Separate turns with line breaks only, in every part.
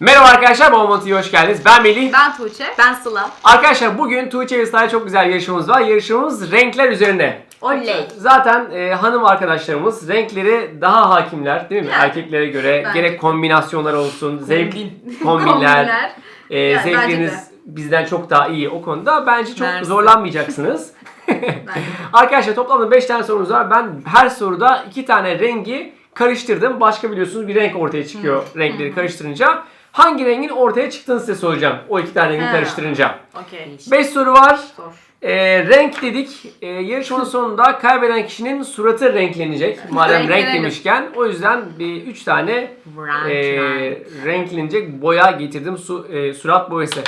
Merhaba arkadaşlar, Bomba hoş geldiniz. Ben Melih.
Ben Tuğçe.
Ben Sıla.
Arkadaşlar bugün Tuğçe ve Sıla'ya çok güzel bir yarışmamız var. Yarışmamız renkler üzerine.
Oley.
Zaten e, hanım arkadaşlarımız renkleri daha hakimler değil mi?
Yani.
Erkeklere göre
Bence.
gerek kombinasyonlar olsun, zevk
Kombin.
kombinler,
Kombinler.
e,
Yani
zevkleriniz
de.
bizden çok daha iyi o konuda. Bence çok
Mersi.
zorlanmayacaksınız. Arkadaşlar toplamda 5 tane sorumuz var. Ben her soruda 2 tane rengi karıştırdım. Başka biliyorsunuz bir renk ortaya çıkıyor renkleri karıştırınca. Hangi rengin ortaya çıktığını size soracağım. O iki tane rengi
Ha.
karıştırınca.
Okey.
5 soru var.
Sor.
Ee, renk dedik. Ee, yarışmanın sonunda kaybeden kişinin suratı renklenecek. Madem renk
Renklenelim.
demişken. O yüzden bir 3 tane
Rank,
e,
rank.
renklenecek boya getirdim. Su, e, surat boyası.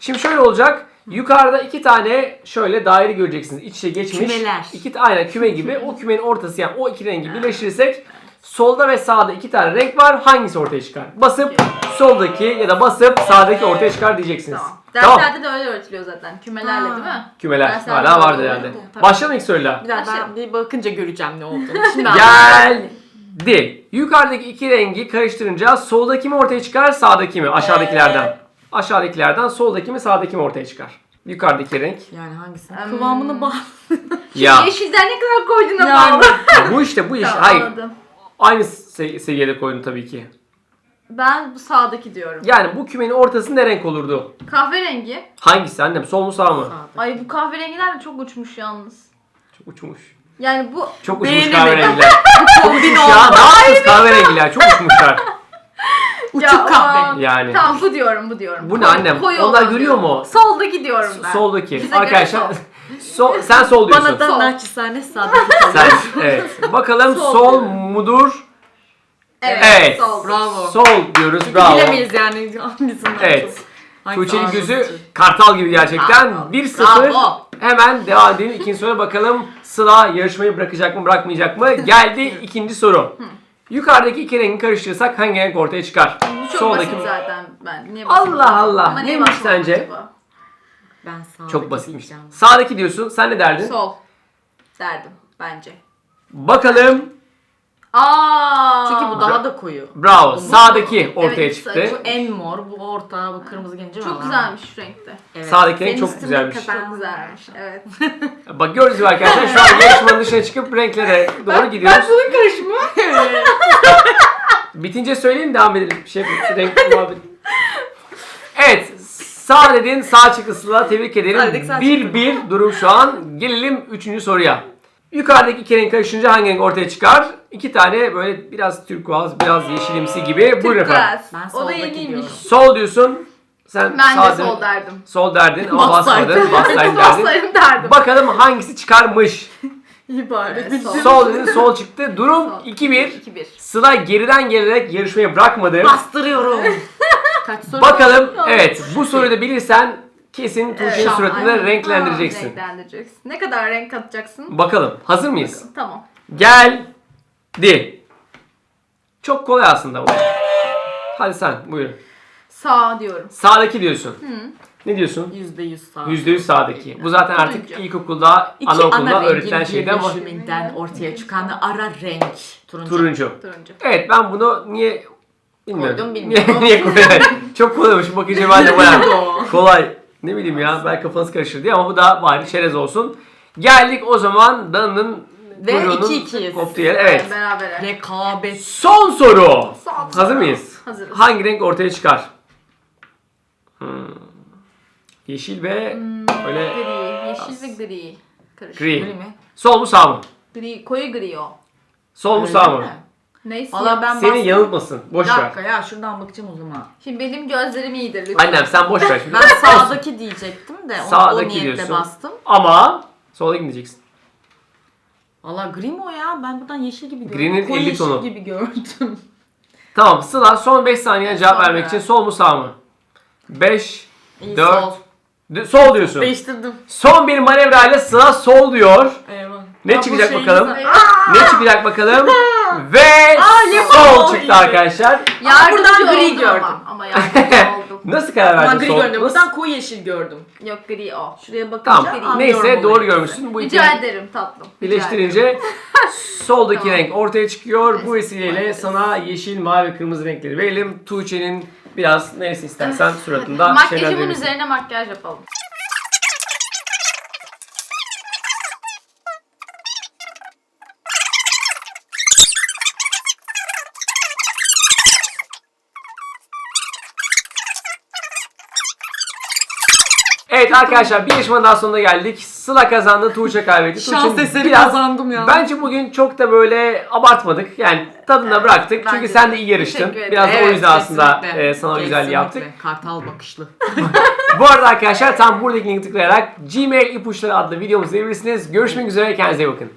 Şimdi şöyle olacak. Yukarıda iki tane şöyle daire göreceksiniz. İç içe geçmiş.
Kümeler.
İki ta- aynen küme gibi. O kümenin ortası yani o iki rengi birleştirirsek solda ve sağda iki tane renk var. Hangisi ortaya çıkar? Basıp soldaki ya da basıp sağdaki ortaya çıkar diyeceksiniz.
Tamam. Derslerde de öyle öğretiliyor zaten. Kümelerle değil mi?
Kümeler
Derslerde
hala
de
vardı
oluyor.
herhalde.
Tabii.
Başlayalım ilk soruyla.
Bir dakika ben bir bakınca göreceğim ne olduğunu. Şimdi anladım.
Geldi. Yukarıdaki iki rengi karıştırınca soldaki mi ortaya çıkar, sağdaki mi? Aşağıdakilerden. Aşağıdakilerden soldaki mi, sağdaki mi ortaya çıkar? Yukarıdaki renk.
Yani hangisi?
Hmm.
Kıvamını bağlı.
Ya
Yeşilden ne kadar koyduğuna bağlı.
bu işte bu iş.
Tamam,
Hayır.
anladım.
Aynı se- seviyede koydum tabii ki.
Ben bu sağdaki diyorum.
Yani bu kümenin ortası ne renk olurdu?
Kahverengi.
Hangisi annem? Sol mu sağ mı?
Sağda.
Ay bu kahverengiler de çok uçmuş yalnız.
Çok uçmuş.
Yani bu
Çok uçmuş
Beğenemedim.
kahverengiler.
Kombin
ya
oldu.
ne yaptınız kahverengiler? Çok uçmuşlar.
Uçuk
Ya,
kahve.
Yani.
Tamam bu diyorum bu diyorum.
Bu ne
Koyu-
annem?
koyu
Onlar
olan
görüyor
diyorum.
mu?
Soldaki diyorum ben.
Soldaki.
Bize göre
Arkadaşlar
sol.
sol, sen sol diyorsun.
Bana da
Sol.
naçizane sağdaki
Sen evet. Bakalım
Sol
sol,
diyorum.
mudur?
Evet.
Evet.
Sol.
Bravo.
Sol diyoruz.
Çünkü
Bravo.
bilemeyiz yani hangisinden
Evet.
çok. Hangisi
Tuğçe'nin gözü kartal gibi gerçekten.
Bravo.
1-0.
Bravo.
Hemen devam edelim. İkinci soruya bakalım. Sıla yarışmayı bırakacak mı bırakmayacak mı? Geldi ikinci soru. Yukarıdaki iki rengi karıştırırsak hangi renk ortaya çıkar?
Bu çok
Soldaki
basit zaten ben. Niye
Allah
basmadım?
Allah.
Ama niye
Neymiş
basmadım
sence?
acaba?
Ben sağdaki
Çok basitmiş.
diyeceğim.
Sağdaki diyorsun. Sen ne derdin?
Sol. Derdim bence.
Bakalım.
Aa.
Çünkü bu daha da koyu.
Bravo.
Bu-
Sağdaki ortaya
Evet,
çıktı.
Bu en mor, bu orta, bu kırmızı gelince
Çok güzelmiş şu renkte.
Evet.
Sağdaki renk
Senin
çok güzelmiş.
Çok güzelmiş. Evet.
Bak gördünüz mü arkadaşlar şu an yarışmanın dışına çıkıp renklere doğru gidiyoruz.
bunun karışımı.
Bitince söyleyin devam edelim. Şey, renk muhabbet. Evet. Sağ dedin sağ Sıla tebrik
Sağ
ederim.
dedik, sağ
1-1 durum şu an. Gelelim üçüncü soruya. Yukarıdaki iki renk karışınca hangi renk ortaya çıkar? İki tane böyle biraz turkuaz, biraz yeşilimsi gibi. Buyurun efendim.
Türkgaz.
Ben
O da
soldaki
yeniymiş.
diyorum.
Sol diyorsun. Sen
Ben
sağ
de
dedin.
sol derdim.
Sol derdin ama
Bassaydın.
basmadın. Bassaydın derdin.
Baslarım derdim.
Bakalım hangisi çıkarmış.
İyi bari.
Evet, sol.
Sol dedin sol çıktı. Durum
Sol.
2-1.
2-1.
Sıla geriden gelerek yarışmayı bırakmadı.
Bastırıyorum. Kaç soru?
Bakalım evet bu soruyu da bilirsen kesin Tuğçe'nin
Evet.
suratını
Aynen.
renklendireceksin.
Aa, renklendireceksin. Ne kadar renk katacaksın?
Bakalım hazır mıyız?
Tamam.
Geldi. Çok kolay aslında bu. Hadi sen buyur.
Sağ diyorum.
Sağdaki diyorsun. Ne diyorsun?
Yüzde yüz sağ.
%100 sağdaki. Bu zaten artık
Turuncu.
ilkokulda,
İki
anaokulda
ana
öğretilen şeydi ama
birleşiminden ortaya çıkan ara renk. Turuncu.
turuncu.
Turuncu.
Evet ben bunu niye bilmiyorum.
Koydum, bilmiyorum.
Niye, niye koydum? Çok kolaymış. Bakınca ben de bayağı kolay. Ne bileyim ya belki kafanız karışır diye ama bu da bari çerez olsun. Geldik o zaman Dana'nın
Ve
kuyruğunun
2-2'yiz.
koptuğu yer. Evet.
Beraber.
Rekabet.
Son soru.
Son
Hazır
soru.
mıyız?
Hazırız.
Hangi renk ortaya çıkar? Hmm. Yeşil ve öyle
Gri. Yeşil ve gri. Karışık.
gri.
Öyle mi?
Sol mu sağ mı?
Gri. Koyu gri o.
Sol mu sağ mı?
Neyse.
Valla ben
Seni
bastım.
yanıltmasın. Boş
Bir
ver.
dakika ya şuradan bakacağım o zaman.
Şimdi benim gözlerim iyidir lütfen.
Annem sen boş ver şimdi.
Ben sağdaki diyecektim de onu
Sağdaki
o niyetle
diyorsun.
bastım.
Ama sola gideceksin.
Valla gri mi o ya? Ben buradan yeşil gibi gördüm. Koyu
50
yeşil
tonu.
gibi gördüm.
Tamam Sıla son 5 saniye cevap
Sonra.
vermek için sol mu sağ mı? 5
İyi
4
sol.
Sol diyorsun.
Değiştirdim.
Son bir manevrayla Sıla sol diyor.
Eyvah.
Ne çıkacak bakalım? Ne çıkacak bakalım? Ve sol çıktı arkadaşlar.
Yardımcı
buradan gri gördüm.
Ama, ama yardımcı oldum.
Nasıl karar
Ben
verdin?
gri
sol-
gördüm.
Nasıl-
Buradan koyu yeşil gördüm.
Yok gri o.
Şuraya bakınca
Tamam.
anlıyorum
Neyse doğru görmüşsün. Bu iki
Rica ederim tatlım. Rica ederim.
birleştirince soldaki
Tamam.
renk ortaya çıkıyor. Bu vesileyle sana yeşil, mavi, kırmızı renkleri verelim. Tuğçe'nin biraz neresi istersen suratında
Makyajımın
verebilirsin.
üzerine makyaj yapalım.
Evet arkadaşlar bir yarışmanın daha sonuna geldik. Sıla kazandı, Tuğçe kaybetti.
Şans
Tuğçe'nin
eseri kazandım ya.
Bence bugün çok da böyle abartmadık. Yani tadına bıraktık. Çünkü
bence
sen
de.
iyi yarıştın.
Teşekkür ederim.
Biraz da o
Evet,
yüzden aslında
kesinlikle.
e, sana o güzelliği yaptık.
Kartal bakışlı.
Bu arada arkadaşlar tam buradaki linki tıklayarak Gmail ipuçları adlı videomuzu izleyebilirsiniz. Görüşmek üzere kendinize iyi bakın.